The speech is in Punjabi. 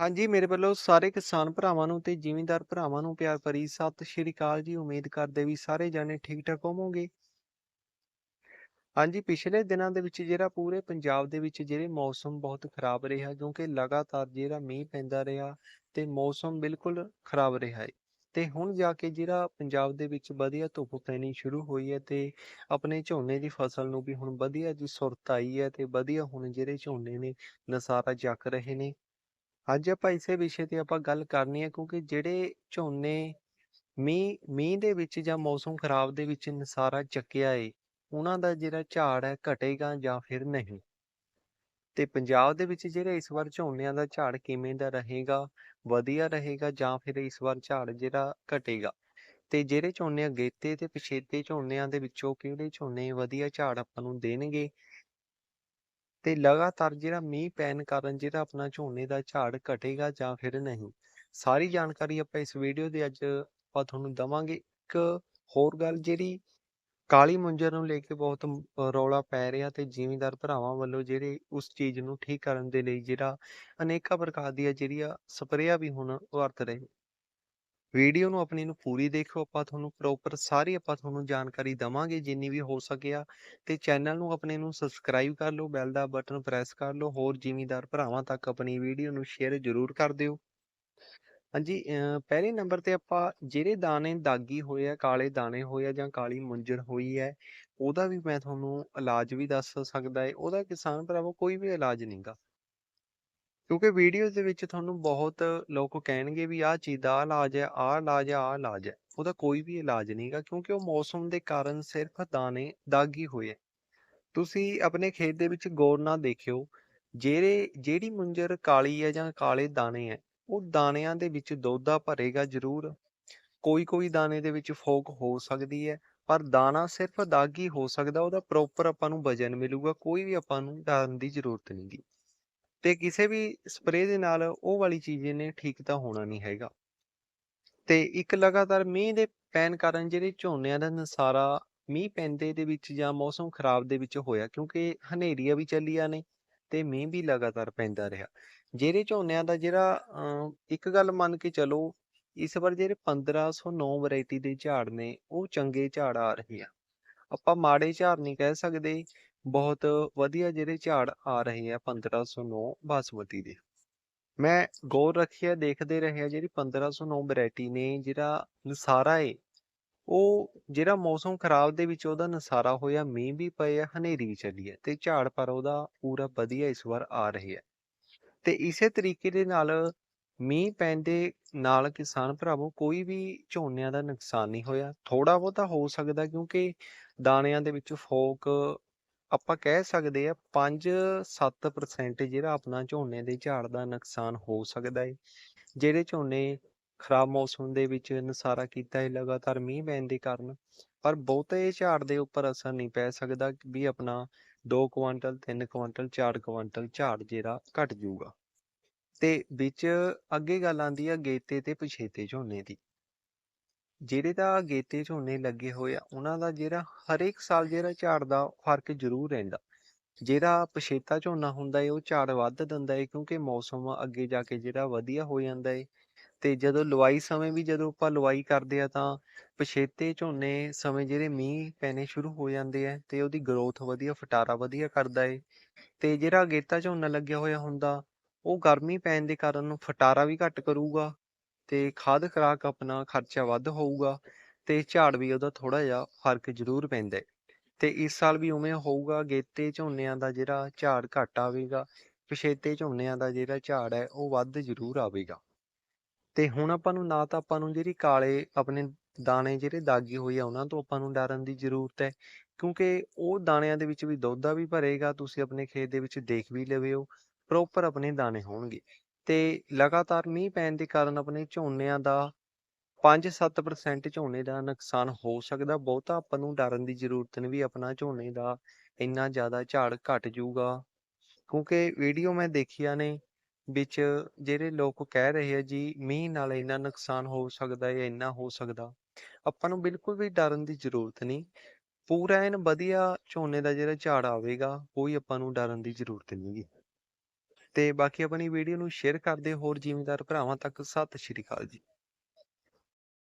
ਹਾਂਜੀ, ਮੇਰੇ ਵੱਲੋਂ ਸਾਰੇ ਕਿਸਾਨ ਭਰਾਵਾਂ ਨੂੰ ਤੇ ਜ਼ਿਮੀਂਦਾਰ ਭਰਾਵਾਂ ਨੂੰ ਪਿਆਰ ਭਰੀ ਸਤਿ ਸ਼੍ਰੀ ਅਕਾਲ ਜੀ। ਉਮੀਦ ਕਰਦੇ ਵੀ ਸਾਰੇ ਜਾਣੇ ਠੀਕ-ਠਾਕ ਹੋਵੋਗੇ। ਹਾਂਜੀ, ਪਿਛਲੇ ਦਿਨਾਂ ਦੇ ਵਿੱਚ ਜਿਹੜਾ ਪੂਰੇ ਪੰਜਾਬ ਦੇ ਵਿੱਚ ਜਿਹੜੇ ਮੌਸਮ ਬਹੁਤ ਖਰਾਬ ਰਿਹਾ ਕਿਉਂਕਿ ਲਗਾਤਾਰ ਜਿਹੜਾ ਮੀਂਹ ਪੈਂਦਾ ਰਿਹਾ ਤੇ ਮੌਸਮ ਬਿਲਕੁਲ ਖਰਾਬ ਰਿਹਾ ਹੈ। ਤੇ ਹੁਣ ਜਾ ਕੇ ਜਿਹੜਾ ਪੰਜਾਬ ਦੇ ਵਿੱਚ ਵਧੀਆ ਧੁੱਪ ਪੈਣੀ ਸ਼ੁਰੂ ਹੋਈ ਹੈ ਤੇ ਆਪਣੇ ਝੋਨੇ ਦੀ ਫਸਲ ਨੂੰ ਵੀ ਹੁਣ ਵਧੀਆ ਜੀ ਸੁਰਤ ਆਈ ਹੈ ਤੇ ਵਧੀਆ ਹੁਣ ਜਿਹੜੇ ਝੋਨੇ ਨੇ ਨਜ਼ਾਰਾ ਚੱਕ ਰਹੇ ਨੇ। ਅੱਜ ਆਪਾਂ ਇਸੇ ਵਿਸ਼ੇ ਤੇ ਆਪਾਂ ਗੱਲ ਕਰਨੀ ਹੈ ਕਿਉਂਕਿ ਜਿਹੜੇ ਝੋਨੇ ਮੀਂਹ ਮੀਂਹ ਦੇ ਵਿੱਚ ਜਾਂ ਮੌਸਮ ਖਰਾਬ ਦੇ ਵਿੱਚ ਨਸਾਰਾ ਚੱਕਿਆ ਏ, ਉਹਨਾਂ ਦਾ ਜਿਹੜਾ ਝਾੜ ਹੈ ਘਟੇਗਾ ਜਾਂ ਫਿਰ ਨਹੀਂ? ਤੇ ਪੰਜਾਬ ਦੇ ਵਿੱਚ ਜਿਹੜਾ ਇਸ ਵਾਰ ਝੋਨਿਆਂ ਦਾ ਝਾੜ ਕਿਵੇਂ ਦਾ ਰਹੇਗਾ, ਵਧੀਆ ਰਹੇਗਾ ਜਾਂ ਫਿਰ ਇਸ ਵਾਰ ਝਾੜ ਜਿਹੜਾ ਘਟੇਗਾ? ਤੇ ਜਿਹੜੇ ਝੋਨੇ ਅਗੇਤੇ ਤੇ ਪਿਛੇਤੇ ਝੋਨਿਆਂ ਦੇ ਵਿੱਚੋਂ ਕਿਹੜੇ ਝੋਨੇ ਵਧੀਆ ਝਾੜ ਆਪਾਂ ਨੂੰ ਦੇਣਗੇ? ਤੇ ਲਗਾਤਾਰ ਜਿਹੜਾ ਮੀਂਹ ਪੈਣ ਕਾਰਨ ਜਿਹੜਾ ਆਪਣਾ ਝੋਨੇ ਦਾ ਝਾੜ ਘਟੇਗਾ ਜਾਂ ਫਿਰ ਨਹੀਂ? ਸਾਰੀ ਜਾਣਕਾਰੀ ਆਪਾਂ ਇਸ ਵੀਡੀਓ ਦੇ ਅੱਜ ਆਪਾਂ ਤੁਹਾਨੂੰ ਦਵਾਂਗੇ। ਇੱਕ ਹੋਰ ਗੱਲ ਜਿਹੜੀ ਕਾਲੀ ਮੁੰਜਰ ਨੂੰ ਲੈ ਕੇ ਬਹੁਤ ਰੌਲਾ ਪੈ ਰਿਹਾ ਤੇ ਜ਼ਿਮੀਂਦਾਰ ਭਰਾਵਾਂ ਵੱਲੋਂ ਜਿਹੜੇ ਉਸ ਚੀਜ਼ ਨੂੰ ਠੀਕ ਕਰਨ ਦੇ ਲਈ ਜਿਹੜਾ ਅਨੇਕਾਂ ਪ੍ਰਕਾਰ ਦੀਆਂ ਜਿਹੜੀਆਂ ਸਪਰੇਆਂ ਵੀ ਹੁਣ ਵਰਤ ਰਹੇ ਵੀਡੀਓ ਨੂੰ ਆਪਣੀ ਨੂੰ ਪੂਰੀ ਦੇਖਿਓ ਆਪਾਂ ਤੁਹਾਨੂੰ ਪ੍ਰੋਪਰ ਸਾਰੀ ਆਪਾਂ ਤੁਹਾਨੂੰ ਜਾਣਕਾਰੀ ਦਵਾਂਗੇ, ਜਿੰਨੀ ਵੀ ਹੋ ਸਕਿਆ ਤੇ ਚੈਨਲ ਨੂੰ ਆਪਣੇ ਨੂੰ ਸਬਸਕ੍ਰਾਈਬ ਕਰ ਲਓ, ਬੈਲ ਦਾ ਬਟਨ ਪ੍ਰੈਸ ਕਰ ਲਓ, ਹੋਰ ਜਿਮੀਦਾਰ ਭਰਾਵਾਂ ਤੱਕ ਆਪਣੀ ਵੀਡੀਓ ਨੂੰ ਸ਼ੇਅਰ ਜ਼ਰੂਰ ਕਰ ਦਿਓ। ਹਾਂਜੀ, ਅਹ ਪਹਿਲੇ ਨੰਬਰ ਤੇ ਆਪਾਂ ਜਿਹੜੇ ਦਾਣੇ ਦਾਗੀ ਹੋਏ ਆ, ਕਾਲੇ ਦਾਣੇ ਹੋਏ ਆ ਜਾਂ ਕਾਲੀ ਮੁੰਜਰ ਹੋਈ ਹੈ, ਉਹਦਾ ਵੀ ਮੈਂ ਤੁਹਾਨੂੰ ਇਲਾਜ ਵੀ ਦੱਸ ਸਕਦਾ ਹੈ ਉਹਦਾ ਕਿਸਾਨ ਭਰਾਵੋ ਕੋਈ ਵੀ ਇਲਾਜ ਨਹੀਂਗਾ ਕਿਉਂਕਿ ਵੀਡੀਓਜ਼ ਦੇ ਵਿੱਚ ਤੁਹਾਨੂੰ ਬਹੁਤ ਲੋਕ ਕਹਿਣਗੇ ਵੀ ਆਹ ਚੀਜ਼ ਦਾ ਆਹ ਇਲਾਜ ਹੈ, ਆਹ ਇਲਾਜ ਹੈ, ਆਹ ਇਲਾਜ ਹੈ। ਉਹਦਾ ਕੋਈ ਵੀ ਇਲਾਜ ਨਹੀਂਗਾ ਕਿਉਂਕਿ ਉਹ ਮੌਸਮ ਦੇ ਕਾਰਨ ਸਿਰਫ ਦਾਣੇ ਦਾਗੀ ਹੋਏ ਆ ਤੁਸੀਂ ਆਪਣੇ ਖੇਤ ਦੇ ਵਿੱਚ ਗੌਰ ਨਾਲ ਦੇਖਿਓ, ਜਿਹੜੇ, ਜਿਹੜੀ ਮੁੰਜਰ ਕਾਲੀ ਹੈ ਜਾਂ ਕਾਲੇ ਦਾਣੇ ਹੈ, ਉਹ ਦਾਣਿਆਂ ਦੇ ਵਿੱਚ ਦੋਦਾ ਭਰੇਗਾ ਜ਼ਰੂਰ। ਕੋਈ ਕੋਈ ਦਾਣੇ ਦੇ ਵਿੱਚ ਫੋਕ ਹੋ ਸਕਦੀ ਹੈ, ਪਰ ਦਾਣਾ ਸਿਰਫ ਦਾਗੀ ਹੋ ਸਕਦਾ, ਉਹਦਾ ਪ੍ਰੋਪਰ ਆਪਾਂ ਨੂੰ ਵਜਨ ਮਿਲੂਗਾ, ਕੋਈ ਵੀ ਆਪਾਂ ਨੂੰ ਡਰਨ ਦੀ ਜ਼ਰੂਰਤ ਨਹੀਂਗੀ ਤੇ ਕਿਸੇ ਵੀ ਸਪਰੇਅ ਦੇ ਨਾਲ ਉਹ ਵਾਲੀ ਚੀਜ਼ ਨੇ ਠੀਕ ਤਾਂ ਹੋਣਾ ਨਹੀਂ ਹੈਗਾ। ਤੇ ਇੱਕ ਲਗਾਤਾਰ ਮੀਂਹ ਦੇ ਪੈਣ ਕਾਰਨ ਜਿਹੜੇ ਝੋਨਿਆਂ ਦਾ ਨਸਾਰਾ ਮੀਂਹ ਪੈਂਦੇ ਦੇ ਵਿੱਚ ਜਾਂ ਮੌਸਮ ਖਰਾਬ ਦੇ ਵਿੱਚ ਹੋਇਆ ਕਿਉਂਕਿ ਹਨੇਰੀਆਂ ਵੀ ਚੱਲੀਆਂ ਨੇ ਤੇ ਮੀਂਹ ਵੀ ਲਗਾਤਾਰ ਪੈਂਦਾ ਰਿਹਾ। ਜਿਹੜੇ ਝੋਨਿਆਂ ਦਾ ਜਿਹੜਾ ਅਹ, ਇੱਕ ਗੱਲ ਮੰਨ ਕੇ ਚਲੋ ਇਸ ਵਾਰ ਜਿਹੜੇ 1509 ਵੈਰਾਈਟੀ ਦੇ ਝਾੜ ਨੇ ਉਹ ਚੰਗੇ ਝਾੜ ਆ ਰਹੇ ਆ ਆਪਾਂ ਮਾੜੇ ਝਾੜ ਨਹੀਂ ਕਹਿ ਸਕਦੇ ਬਹੁਤ ਵਧੀਆ ਜਿਹੜੇ ਝਾੜ ਆ ਰਹੇ ਆ 1509 ਬਾਸਮਤੀ ਦੇ। ਮੈਂ ਗੌਰ ਰੱਖਿਆ, ਦੇਖਦੇ ਰਹਿਆ ਜਿਹੜੀ 1509 ਵੈਰਾਈਟੀ ਨੇ ਜਿਹੜਾ ਨਸਾਰਾ ਏ, ਉਹ ਜਿਹੜਾ ਮੌਸਮ ਖਰਾਬ ਦੇ ਵਿੱਚ ਉਹਦਾ ਨਸਾਰਾ ਹੋਇਆ, ਮੀਂਹ ਵੀ ਪਏ ਆ, ਹਨੇਰੀ ਵੀ ਚੱਲੀ ਹੈ ਤੇ ਝਾੜ ਪਰ ਉਹਦਾ ਪੂਰਾ ਵਧੀਆ ਇਸ ਵਾਰ ਆ ਰਹੇ ਆ। ਤੇ ਇਸੇ ਤਰੀਕੇ ਦੇ ਨਾਲ ਮੀਂਹ ਪੈਣ ਦੇ ਨਾਲ ਕਿਸਾਨ ਭਰਾਵੋ, ਕੋਈ ਵੀ ਝੋਨਿਆਂ ਦਾ ਨੁਕਸਾਨ ਨਹੀਂ ਹੋਇਆ। ਥੋੜਾ ਬਹੁਤਾ ਹੋ ਸਕਦਾ ਕਿਉਂਕਿ ਦਾਣਿਆਂ ਦੇ ਵਿੱਚ ਫੋਕ ਆਪਾਂ ਕਹਿ ਸਕਦੇ ਆ 5-7% ਜਿਹੜਾ ਆਪਣਾ ਝੋਨੇ ਦੇ ਝਾੜ ਦਾ ਨੁਕਸਾਨ ਹੋ ਸਕਦਾ ਹੈ ਜਿਹੜੇ ਝੋਨੇ ਖਰਾਬ ਮੌਸਮ ਦੇ ਵਿੱਚ ਨਸਾਰਾ ਕੀਤਾ ਹੈ ਲਗਾਤਾਰ ਮੀਂਹ ਪੈਣ ਦੇ ਕਾਰਨ, ਪਰ ਬਹੁਤੇ ਝਾੜ ਦੇ ਉੱਪਰ ਅਸਰ ਨਹੀਂ ਪੈ ਸਕਦਾ ਵੀ ਆਪਣਾ 2 ਕੁਆਂਟਲ 3 ਕੁਆਂਟਲ 4 ਕੁਆਂਟਲ ਝਾੜ ਜਿਹੜਾ ਘਟ ਜਾਊਗਾ। ਤੇ ਵਿੱਚ ਅੱਗੇ ਗੱਲ ਆਂਦੀ ਆ ਗੇਤੇ ਤੇ ਪਛੇਤੇ ਝੋਨੇ ਦੀ। ਜਿਹੜੇ ਤਾਂ ਅਗੇਤੇ ਝੋਨੇ ਲੱਗੇ ਹੋਏ ਆ, ਉਹਨਾਂ ਦਾ ਜਿਹੜਾ ਹਰੇਕ ਸਾਲ ਜਿਹੜਾ ਝਾੜ ਦਾ ਫ਼ਰਕ ਜ਼ਰੂਰ ਰਹਿੰਦਾ। ਜਿਹੜਾ ਪਛੇਤਾ ਝੋਨਾ ਹੁੰਦਾ ਏ, ਉਹ ਝਾੜ ਵੱਧ ਦਿੰਦਾ ਏ, ਕਿਉਂਕਿ ਮੌਸਮ ਅੱਗੇ ਜਾ ਕੇ ਜਿਹੜਾ ਵਧੀਆ ਹੋ ਜਾਂਦਾ ਏ। ਤੇ ਜਦੋਂ ਲਵਾਈ ਸਮੇਂ ਵੀ ਜਦੋਂ ਆਪਾਂ ਲਵਾਈ ਕਰਦੇ ਆ, ਤਾਂ ਪਛੇਤੇ ਝੋਨੇ ਸਮੇਂ ਜਿਹੜੇ ਮੀਂਹ ਪੈਣੇ ਸ਼ੁਰੂ ਹੋ ਜਾਂਦੇ ਆ, ਤੇ ਉਹਦੀ ਗਰੋਥ ਵਧੀਆ, ਫਟਾਰਾ ਵਧੀਆ ਕਰਦਾ ਏ। ਤੇ ਜਿਹੜਾ ਅਗੇਤਾ ਝੋਨਾ ਲੱਗਿਆ ਹੋਇਆ ਹੁੰਦਾ, ਉਹ ਗਰਮੀ ਪੈਣ ਦੇ ਕਾਰਨ ਫਟਾਰਾ ਵੀ ਘੱਟ ਕਰੂਗਾ ਤੇ ਖਾਦ ਖੁਰਾਕ ਆਪਣਾ ਖਰਚਾ ਵੱਧ ਹੋਊਗਾ ਤੇ ਝਾੜ ਵੀ ਉਹਦਾ ਥੋੜਾ ਜਿਹਾ ਫ਼ਰਕ ਜ਼ਰੂਰ ਪੈਂਦਾ ਹੈ। ਤੇ ਇਸ ਸਾਲ ਵੀ ਉਵੇਂ ਹੋਊਗਾ, ਗੇਤੇ ਝੋਨਿਆਂ ਦਾ ਜਿਹੜਾ ਝਾੜ ਘੱਟ ਆਵੇਗਾ, ਪਛੇਤੇ ਝੋਨਿਆਂ ਦਾ ਜਿਹੜਾ ਝਾੜ ਹੈ ਉਹ ਵੱਧ ਜ਼ਰੂਰ ਆਵੇਗਾ। ਤੇ ਹੁਣ ਆਪਾਂ ਨੂੰ ਨਾ ਤਾਂ ਆਪਾਂ ਨੂੰ ਜਿਹੜੀ ਕਾਲੇ ਆਪਣੇ ਦਾਣੇ ਜਿਹੜੇ ਦਾਗੀ ਹੋਏ ਆ ਉਹਨਾਂ ਤੋਂ ਆਪਾਂ ਨੂੰ ਡਰਨ ਦੀ ਜ਼ਰੂਰਤ ਹੈ, ਕਿਉਂਕਿ ਉਹ ਦਾਣਿਆਂ ਦੇ ਵਿੱਚ ਵੀ ਦੁੱਧ ਵੀ ਭਰੇਗਾ, ਤੁਸੀਂ ਆਪਣੇ ਖੇਤ ਦੇ ਵਿੱਚ ਦੇਖ ਵੀ ਲਵਿਓ ਪ੍ਰੋਪਰ ਆਪਣੇ ਦਾਣੇ ਹੋਣਗੇ। ਤੇ ਲਗਾਤਾਰ ਮੀਂਹ ਪੈਣ ਦੇ ਕਾਰਨ ਆਪਣੇ ਝੋਨਿਆਂ ਦਾ 5-7% ਝੋਨੇ ਦਾ ਨੁਕਸਾਨ ਹੋ ਸਕਦਾ। ਬਹੁਤਾ ਆਪਾਂ ਨੂੰ ਡਰਨ ਦੀ ਜ਼ਰੂਰਤ ਨਹੀਂ ਵੀ ਆਪਣਾ ਝੋਨੇ ਦਾ ਇੰਨਾ ਜ਼ਿਆਦਾ ਝਾੜ ਘਟ ਜਾਊਗਾ। ਕਿਉਂਕਿ ਵੀਡੀਓ ਮੈਂ ਦੇਖੀਆਂ ਨੇ ਵਿੱਚ ਜਿਹੜੇ ਲੋਕ ਕਹਿ ਰਹੇ ਆ ਜੀ, ਮੀਂਹ ਨਾਲ ਇੰਨਾ ਨੁਕਸਾਨ ਹੋ ਸਕਦਾ ਹੈ ਇੰਨਾ ਹੋ ਸਕਦਾ। ਆਪਾਂ ਨੂੰ ਬਿਲਕੁਲ ਵੀ ਡਰਨ ਦੀ ਜ਼ਰੂਰਤ ਨਹੀਂ। ਪੂਰਾ ਐਨ ਵਧੀਆ ਝੋਨੇ ਦਾ ਜਿਹੜਾ ਝਾੜ ਆਵੇਗਾ, ਕੋਈ ਆਪਾਂ ਨੂੰ ਡਰਨ ਦੀ ਜ਼ਰੂਰਤ ਨਹੀਂ ਤੇ ਬਾਕੀ ਆਪਣੀ ਵੀਡੀਓ ਨੂੰ ਸ਼ੇਅਰ ਕਰਦੇ ਹੋਰ ਜ਼ਿਮੀਂਦਾਰ ਭਰਾਵਾਂ ਤੱਕ, ਸਤਿ ਸ਼੍ਰੀ ਅਕਾਲ ਜੀ।